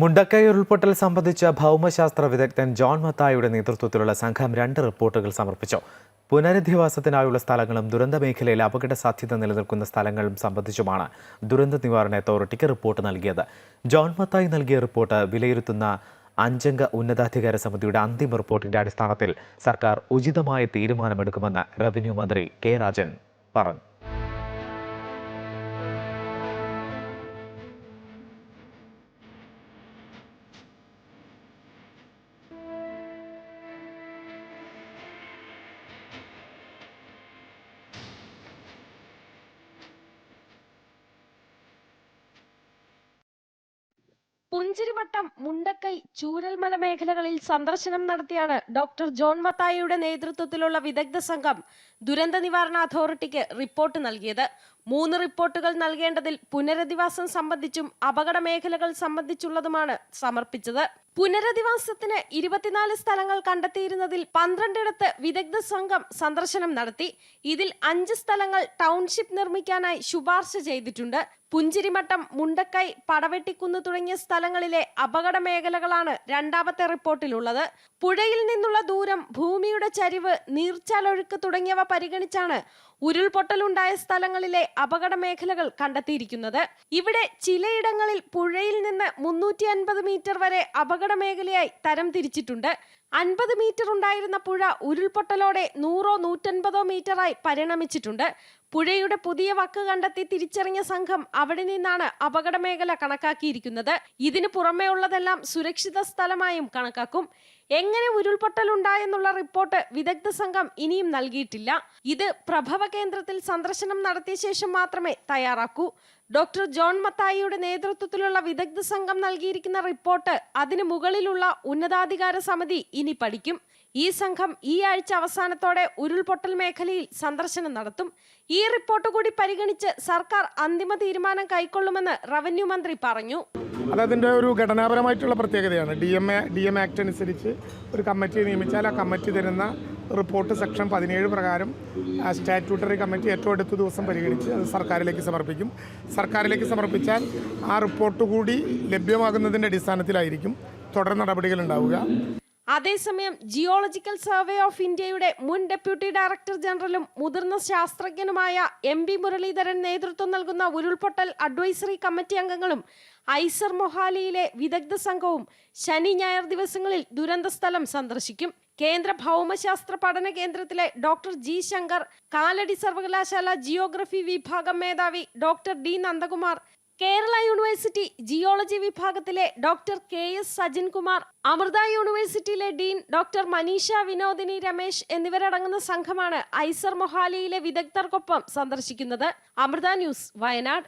മുണ്ടക്കൈ ഉരുൾപൊട്ടൽ സംബന്ധിച്ച ഭൗമശാസ്ത്ര വിദഗ്ധൻ ജോൺ മത്തായിയുടെ നേതൃത്വത്തിലുള്ള സംഘം രണ്ട് റിപ്പോർട്ടുകൾ സമർപ്പിച്ചു. പുനരധിവാസത്തിനായുള്ള സ്ഥലങ്ങളും ദുരന്ത മേഖലയിൽ അപകട സാധ്യത നിലനിൽക്കുന്ന സ്ഥലങ്ങളും സംബന്ധിച്ചുമാണ് ദുരന്ത നിവാരണ അതോറിറ്റിക്ക് റിപ്പോർട്ട് നൽകിയത്. ജോൺ മത്തായി നൽകിയ റിപ്പോർട്ട് വിലയിരുത്തുന്ന അഞ്ചംഗ ഉന്നതാധികാര സമിതിയുടെ അന്തിമ റിപ്പോർട്ടിന്റെ അടിസ്ഥാനത്തിൽ സർക്കാർ ഉചിതമായ തീരുമാനമെടുക്കുമെന്ന് റവന്യൂ മന്ത്രി കെ രാജൻ പറഞ്ഞു. പുഞ്ചിരിവട്ടം മുണ്ടക്കൈ ചൂരൽമല മേഖലകളിൽ സന്ദർശനം നടത്തിയാണ് ഡോക്ടർ ജോൺ മത്തായിയുടെ നേതൃത്വത്തിലുള്ള വിദഗ്ധ സംഘം ദുരന്ത നിവാരണ അതോറിറ്റിക്ക് റിപ്പോർട്ട് നൽകിയത്. മൂന്ന് റിപ്പോർട്ടുകൾ നൽകേണ്ടതിൽ പുനരധിവാസം സംബന്ധിച്ചും അപകട മേഖലകൾ സംബന്ധിച്ചുള്ളതുമാണ് സമർപ്പിച്ചത്. പുനരധിവാസത്തിന് ഇരുപത്തിനാല് സ്ഥലങ്ങൾ കണ്ടെത്തിയിരുന്നതിൽ പന്ത്രണ്ടിടത്ത് വിദഗ്ധ സംഘം സന്ദർശനം നടത്തി. ഇതിൽ അഞ്ച് സ്ഥലങ്ങൾ ടൗൺഷിപ്പ് നിർമ്മിക്കാനായി ശുപാർശ ചെയ്തിട്ടുണ്ട്. പുഞ്ചിരിമട്ടം മുണ്ടക്കൈ പടവെട്ടിക്കുന്ന് തുടങ്ങിയ സ്ഥലങ്ങളിലെ അപകട മേഖലകളാണ് രണ്ടാമത്തെ റിപ്പോർട്ടിലുള്ളത്. പുഴയിൽ നിന്നുള്ള ദൂരം ഭൂമിയുടെ ചരിവ് നീർച്ചാലൊഴുക്ക് തുടങ്ങിയവ പരിഗണിച്ചാണ് ഉരുൾപൊട്ടലുണ്ടായ സ്ഥലങ്ങളിലെ അപകട മേഖലകൾ കണ്ടെത്തിയിരിക്കുന്നത്. ഇവിടെ ചിലയിടങ്ങളിൽ പുഴയിൽ നിന്ന് മുന്നൂറ്റി അൻപത് മീറ്റർ വരെ അപകട മേഖലയായി തരം തിരിച്ചിട്ടുണ്ട്. അൻപത് മീറ്റർ ഉണ്ടായിരുന്ന പുഴ ഉരുൾപൊട്ടലോടെ നൂറോ നൂറ്റൻപതോ മീറ്ററായി പരിണമിച്ചിട്ടുണ്ട്. പുഴയുടെ പുതിയ വക്ക് കണ്ടെത്തി തിരിച്ചറിഞ്ഞ സംഘം അവിടെ നിന്നാണ് അപകട മേഖല കണക്കാക്കിയിരിക്കുന്നത്. ഇതിനു പുറമേ ഉള്ളതെല്ലാം സുരക്ഷിത സ്ഥലമായും കണക്കാക്കും. എങ്ങനെ ഉരുൾപൊട്ടൽ ഉണ്ടായെന്നുള്ള റിപ്പോർട്ട് വിദഗ്ധ സംഘം ഇനിയും നൽകിയിട്ടില്ല. ഇത് പ്രഭവ കേന്ദ്രത്തിൽ സന്ദർശനം നടത്തിയ ശേഷം മാത്രമേ തയ്യാറാക്കൂ. ഡോക്ടർ ജോൺ മത്തായിയുടെ നേതൃത്വത്തിലുള്ള വിദഗ്ധ സംഘം നൽകിയിരിക്കുന്ന റിപ്പോർട്ട് അതിനു മുകളിലുള്ള ഉന്നതാധികാര സമിതി ഇനി പഠിക്കും. ഈ സംഘം ഈ ആഴ്ച അവസാനത്തോടെ ഉരുൾപൊട്ടൽ മേഖലയിൽ സന്ദർശനം നടത്തും. ഈ റിപ്പോർട്ട് കൂടി പരിഗണിച്ച് സർക്കാർ അന്തിമ തീരുമാനം കൈക്കൊള്ളുമെന്ന് റവന്യൂ മന്ത്രി പറഞ്ഞു. അതതിന്റെ ഒരു ഘടനാപരമായിട്ടുള്ള പ്രത്യേകതയാണ്. D M A D M act അനുസരിച്ച് ഒരു കമ്മിറ്റി നിയമിച്ചാൽ ആ കമ്മിറ്റി തരുന്ന റിപ്പോർട്ട് സെക്ഷൻ പതിനേഴ് പ്രകാരം സ്റ്റാറ്റ്യൂട്ടറി കമ്മിറ്റി ഏറ്റവും അടുത്ത ദിവസം പരിഗണിച്ച് അത് സർക്കാരിലേക്ക് സമർപ്പിക്കും. സർക്കാരിലേക്ക് സമർപ്പിച്ചാൽ ആ റിപ്പോർട്ട് കൂടി ലഭ്യമാകുന്നതിന്റെ അടിസ്ഥാനത്തിലായിരിക്കും തുടർ നടപടികൾ ഉണ്ടാവുക. അതേസമയം ജിയോളജിക്കൽ സർവേ ഓഫ് ഇന്ത്യയുടെ മുൻ ഡെപ്യൂട്ടി ഡയറക്ടർ ജനറലും മുതിർന്ന ശാസ്ത്രജ്ഞനുമായ എം ബി മുരളീധരൻ നേതൃത്വം നൽകുന്ന ഉരുൾപൊട്ടൽ അഡ്വൈസറി കമ്മിറ്റി അംഗങ്ങളും ഐസർ മൊഹാലിയിലെ വിദഗ്ധ സംഘവും ശനി ഞായർ ദിവസങ്ങളിൽ ദുരന്ത സ്ഥലം സന്ദർശിക്കും. കേന്ദ്ര ഭൗമശാസ്ത്ര പഠന കേന്ദ്രത്തിലെ ഡോക്ടർ ജി ശങ്കർ കാലടി സർവകലാശാല ജിയോഗ്രഫി വിഭാഗം മേധാവി doctor D Nandakumar Kerala university geology വിഭാഗത്തിലെ doctor K S Sajinkumar Amrita യൂണിവേഴ്സിറ്റിയിലെ ഡീൻ ഡോക്ടർ മനീഷ വിനോദിനി രമേശ് എന്നിവരടങ്ങുന്ന സംഘമാണ് ഐസർ മൊഹാലിയിലെ വിദഗ്ധർക്കൊപ്പം സന്ദർശിക്കുന്നത്. അമൃത ന്യൂസ് വയനാട്.